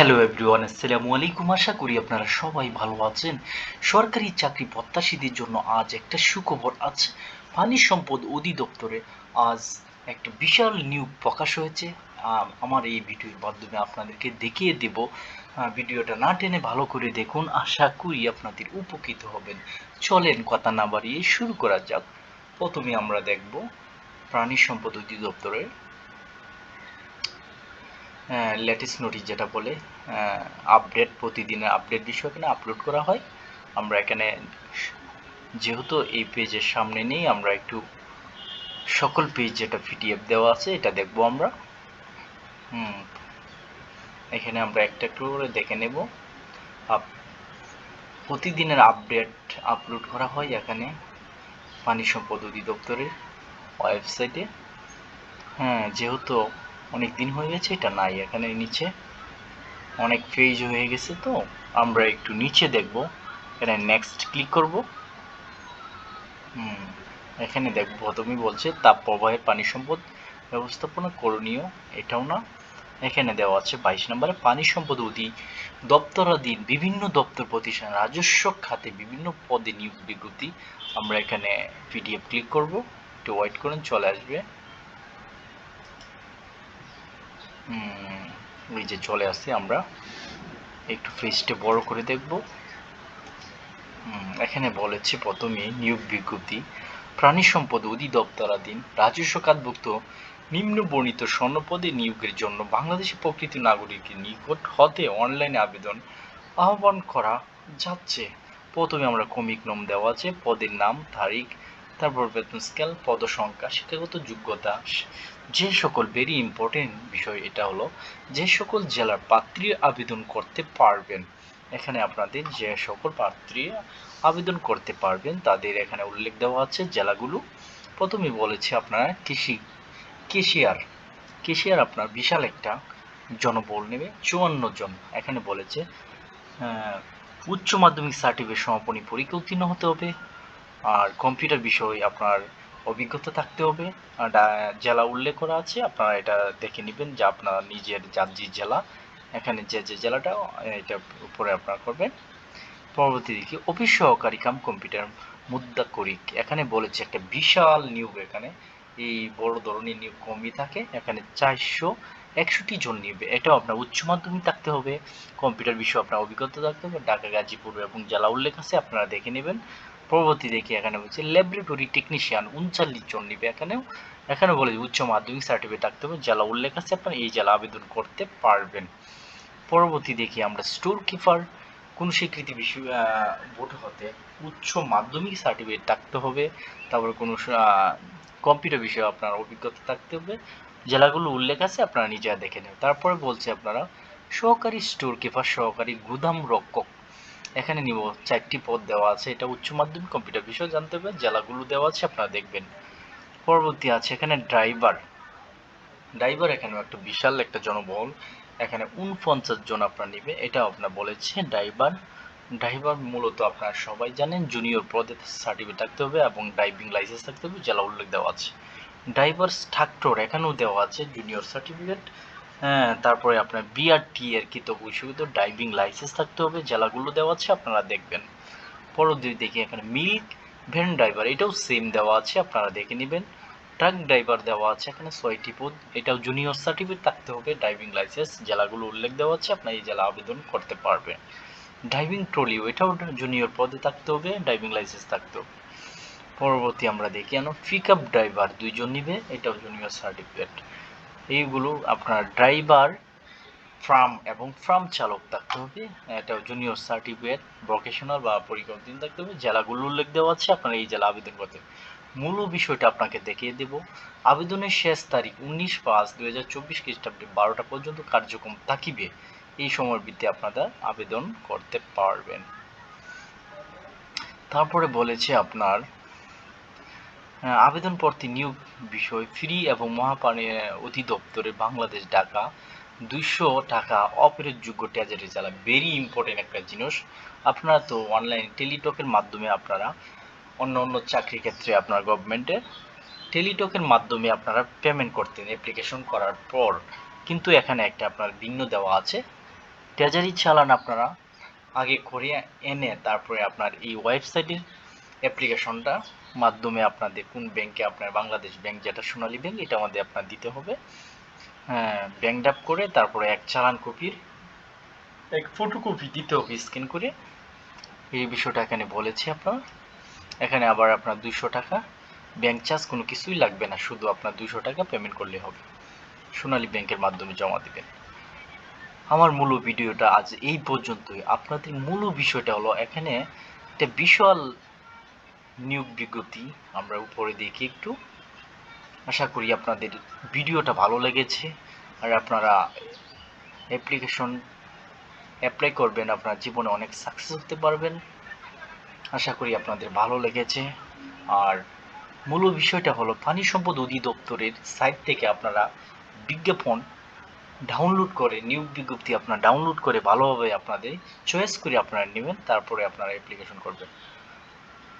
Hello everyone আসসালামু আলাইকুম আশা করি আপনারা সবাই ভালো আছেন। সরকারি চাকরি প্রত্যাশীদের জন্য আজ একটা সুখবর আছে। পানি সম্পদ অধিদপ্তরে আজ একটা বিশাল নিয়োগ প্রকাশ হয়েছে। আমার এই ভিডিওর মাধ্যমে আপনাদেরকে দেখিয়ে দেব। ভিডিওটা না টেনে ভালো করে দেখুন। আশা করি আপনাদের উপকৃত হবেন। চলেন কথা না বাড়িয়ে শুরু করা যাক। প্রথমে আমরা দেখব প্রাণী সম্পদ অধিদপ্তরের লেটেস্ট নোটিশ যেটা বলে আপডেট প্রতিদিনের আপডেট বিষয় এখানে আপলোড করা হয়। আমরা এখানে যেহেতু এই পেজের সামনে নেই, আমরা একটু সকল পেজ যেটা পিডিএফ দেওয়া আছে, এটা দেখব আমরা। হুম, এখানে আমরা একটা একটু করে দেখে নেব। প্রতিদিনের আপডেট আপলোড করা হয় এখানে পানি সম্পদ অধিদপ্তরের ওয়েবসাইটে হ্যাঁ যেহেতু অনেক দিন হয়ে গেছে, এটা নাই এখানে নিচে। অনেক পেজ হয়ে গেছে তো, আমরা একটু নিচে দেখব। এখানে নেক্সট ক্লিক করব। এখানে দেখব, প্রথমেই বলছে তাপ প্রবাহের পানি সম্পদ ব্যবস্থাপনা করণীয়, এটাও না। এখানে দেওয়া আছে বাইশ নম্বরে, পানি সম্পদ অধি দপ্তরাধীন বিভিন্ন দপ্তর প্রতিষ্ঠান রাজস্ব খাতে বিভিন্ন পদে নিয়োগ বিজ্ঞপ্তি। আমরা এখানে পিডিএফ ক্লিক করব, একটু ওয়েট করুন, চলে আসবে হুম, ওই চলে আসছে আমরা। একটু ফেসটা বড় করে দেখব। এখানে বলেছে প্রথমে নিয়োগ বিজ্ঞপ্তি, প্রাণী সম্পদ অধিদপ্তরাধীন রাজস্ব খাতভুক্ত নিম্ন বর্ণিত স্বর্ণপদে নিয়োগের জন্য বাংলাদেশের প্রকৃত নাগরিকের নিকট হতে অনলাইনে আবেদন আহ্বান করা যাচ্ছে। প্রথমে আমরা কমিক নম দেওয়া আছে, পদের নাম, তারিখ তারপর বেতন স্কেল পদ সংখ্যা শিক্ষাগত যোগ্যতা, যে সকল ভেরি ইম্পর্টেন্ট বিষয় এটা হলো, যে সকল জেলার পাত্রী আবেদন করতে পারবেন। এখানে আপনাদের যে সকল পাত্রী আবেদন করতে পারবেন, তাদের এখানে উল্লেখ দেওয়া আছে জেলাগুলো। প্রথমে বলেছে আপনারা কৃষি, কেশিয়ার কেশিয়ার আপনার বিশাল একটা জনবল নেবে, চুয়ান্ন জন। এখানে বলেছে উচ্চ মাধ্যমিক সার্টিফিকেট সমাপনী পরীক্ষা উত্তীর্ণ হতে হবে। আর কম্পিউটার বিষয়ে আপনার অভিজ্ঞতা থাকতে হবে। জেলা উল্লেখ করা আছে, আপনারা এটা দেখে নেবেন যে আপনার নিজের যার জেলা, এখানে যে যে জেলাটা, এটা উপরে আপনারা করবেন। পরবর্তী দিকে, অফিস সহকারী কাম কম্পিউটার মুদ্রা করিক। এখানে বলেছে একটা বিশাল নিয়োগ এখানে। এই বড় ধরনের নিয়োগ কমই থাকে, এখানে চারশো একষট্টি জন নিবে এটাও আপনার উচ্চ মাধ্যমিক থাকতে হবে। কম্পিউটার বিষয়ে আপনার অভিজ্ঞতা থাকতে হবে। ঢাকা, গাজীপুর এবং জেলা উল্লেখ আছে, আপনারা দেখে নেবেন। পরবর্তী দেখি এখানে বলছে ল্যাবরেটরি টেকনিশিয়ান উনচল্লিশ জন নিবে এখানেও এখানে বলে উচ্চ মাধ্যমিক সার্টিফিকেট থাকতে হবে। জেলা উল্লেখ আছে আপনারা, এই জেলা আবেদন করতে পারবেন। পরবর্তী দেখি আমরা স্টোর কিপার কোন স্বীকৃতি বিষয় হতে উচ্চ মাধ্যমিক সার্টিফিকেট থাকতে হবে। তারপর কোনো কম্পিউটার বিষয়ে আপনার অভিজ্ঞতা থাকতে হবে। জেলাগুলো উল্লেখ আছে, আপনারা নিজেরা দেখে নেবেন। তারপরে বলছে আপনারা, সহকারী স্টোর কিপার সহকারী গুদাম রক্ষক এখানে নিব চারটি পদ দেওয়া আছে। এটা উচ্চ মাধ্যমিক কম্পিউটার বিষয় জানতে হবে, জেলাগুলো দেওয়া আছে, আপনারা দেখবেন। পরবর্তী আছে এখানে ড্রাইভার। ড্রাইভার এখানেও একটা বিশাল একটা জনবল এখানে উনপঞ্চাশ জন আপনার নিবে এটা আপনার বলেছে, ড্রাইভার। ড্রাইভার মূলত আপনারা সবাই জানেন, জুনিয়র পদে সার্টিফিকেট থাকতে হবে এবং ড্রাইভিং লাইসেন্স থাকতে হবে, জেলা উল্লেখ দেওয়া আছে। ড্রাইভার ট্রাক্টর এখানেও দেওয়া আছে, জুনিয়র সার্টিফিকেট। হ্যাঁ তারপরে আপনার বিআরটি এর কৃত বৈশিষ্ট্য ড্রাইভিং লাইসেন্স থাকতে হবে, জেলাগুলো দেওয়া আছে, আপনারা দেখবেন। পরবর্তী দেখি এখানে মিল্ক ভ্যান ড্রাইভার এটাও সেম দেওয়া আছে, আপনারা দেখে নেবেন। ট্রাক ড্রাইভার দেওয়া আছে, এখানে ছয়টি পদ, এটাও জুনিয়র সার্টিফিকেট থাকতে হবে ড্রাইভিং লাইসেন্স জেলাগুলো উল্লেখ দেওয়া আছে, আপনার এই জেলা আবেদন করতে পারবেন। ড্রাইভিং ট্রলিও এটাও জুনিয়র পদে থাকতে হবে ড্রাইভিং লাইসেন্স থাকতে হবে। পরবর্তী আমরা দেখি কেন পিক আপ ড্রাইভার দুইজন নিবে, এটাও জুনিয়র সার্টিফিকেট এইগুলো আপনার ড্রাইভার ফার্ম এবং ফার্ম চালক থাকতে হবে। এটাও জুনিয়র সার্টিফিকেট ভোকেশনাল বা উত্তীর্ণ থাকতে হবে। জেলাগুলো উল্লেখ দেওয়া আছে, আপনারা এই জেলা আবেদন করতে মূল বিষয়টা আপনাকে দেখিয়ে দেব। আবেদনের শেষ তারিখ উনিশ পাঁচ দুই হাজার চব্বিশ খ্রিস্টাব্দে বারোটা পর্যন্ত কার্যক্রম থাকিবে। এই সময়ের ভিত্তি আপনারা আবেদন করতে পারবেন। তারপরে বলেছে আপনার আহ, আবেদন পত্রে নিয়োগ বিষয় ফ্রি এবং মহাপানি অধিদপ্তরে বাংলাদেশ ঢাকা। দুইশো টাকা অপেরোযোগ্য ট্যাজের চালা ভেরি ইম্পর্টেন্ট একটা জিনিস। আপনারা তো অনলাইন টেলিটকের মাধ্যমে আপনারা অন্য অন্য চাকরির ক্ষেত্রে আপনার গভর্নমেন্টের টেলিটকের মাধ্যমে আপনারা পেমেন্ট করতেন অ্যাপ্লিকেশন করার পর। কিন্তু এখানে একটা আপনার ভিন্ন দেওয়া আছে। ট্রেজারি চালান আপনারা আগে করে এনে তারপরে আপনার এই ওয়েবসাইটের অ্যাপ্লিকেশনটা মাধ্যমে আপনাদের, কোন ব্যাংকে আপনার বাংলাদেশ ব্যাংক যেটা সোনালী ব্যাংক এটা আমাদের আপনার দিতে হবে। হ্যাঁ ব্যাংক ডাপ করে তারপরে এক চালান কপির, এক ফটোকপি দিতে হবে স্ক্যান করে। এই বিষয়টা এখানে বলেছি আপনার। এখানে আবার আপনার দুইশো টাকা ব্যাংক চার্জ কোনো কিছুই লাগবে না, শুধু আপনার দুইশো টাকা পেমেন্ট করলে হবে। সোনালী ব্যাংকের মাধ্যমে জমা দিবেন। আমার মূল ভিডিওটা আজ এই পর্যন্তই। আপনাদের মূল বিষয়টা হলো এখানে একটা বিশাল নিয়োগ বিজ্ঞপ্তি আমরা উপরে দেখি একটু। আশা করি আপনাদের ভিডিওটা ভালো লেগেছে আর আপনারা অ্যাপ্লিকেশন অ্যাপ্লাই করবেন, আপনার জীবনে অনেক সাকসেস হতে পারবেন। আশা করি আপনাদের ভালো লেগেছে। আর মূল বিষয়টা হলো, পানি সম্পদ অধিদপ্তরের সাইট থেকে আপনারা বিজ্ঞাপন ডাউনলোড করে নিয়োগ বিজ্ঞপ্তি আপনার ডাউনলোড করে, ভালোভাবে আপনাদের চয়েস করে আপনারা নেবেন, তারপরে আপনারা অ্যাপ্লিকেশন করবেন।